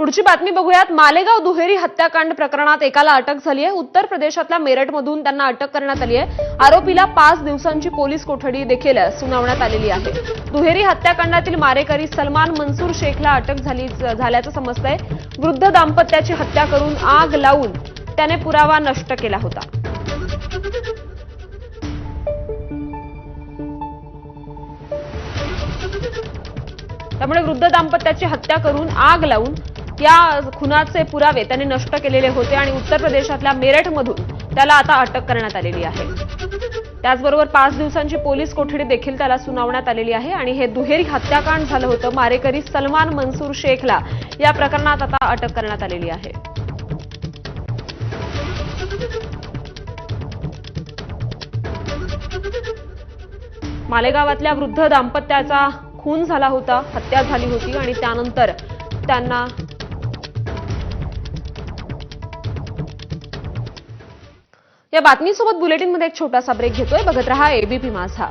पुढची बातमी बघूयात. मालेगाव दुहेरी हत्याकांड प्रकरणात एकाला अटक झाली आहे उत्तर प्रदेशातल्या मेरठमधून त्यांना अटक करण्यात आली आहे आरोपीला पाच दिवसांची पोलीस कोठडी देखील सुनावण्यात आलेली आहे. दुहेरी हत्याकांडातील मारेकरी सलमान मनसूर शेखला अटक झाली झाल्याचं समजतंय. वृद्ध दाम्पत्याची हत्या करून आग लावून त्याने पुरावा नष्ट केला होता. त्यामुळे वृद्ध दाम्पत्याची हत्या करून आग लावून या खुनाचे पुरावे त्यांनी नष्ट केलेले होते आणि उत्तर प्रदेशातल्या मेरठमधून त्याला आता अटक करण्यात आलेली आहे. त्याचबरोबर पाच दिवसांची पोलीस कोठडी देखील त्याला सुनावण्यात आलेली आहे आणि हे दुहेरी हत्याकांड झालं होतं. मारेकरी सलमान मनसूर शेखला या प्रकरणात आता अटक करण्यात आलेली आहे. मालेगावातल्या वृद्ध दाम्पत्याचा खून झाला होता हत्या झाली होती आणि त्यानंतर त्यांना या बातमीसोबत बुलेटिनमध्ये एक छोटासा ब्रेक घेतोय. बघत रहा एबीपी माझा.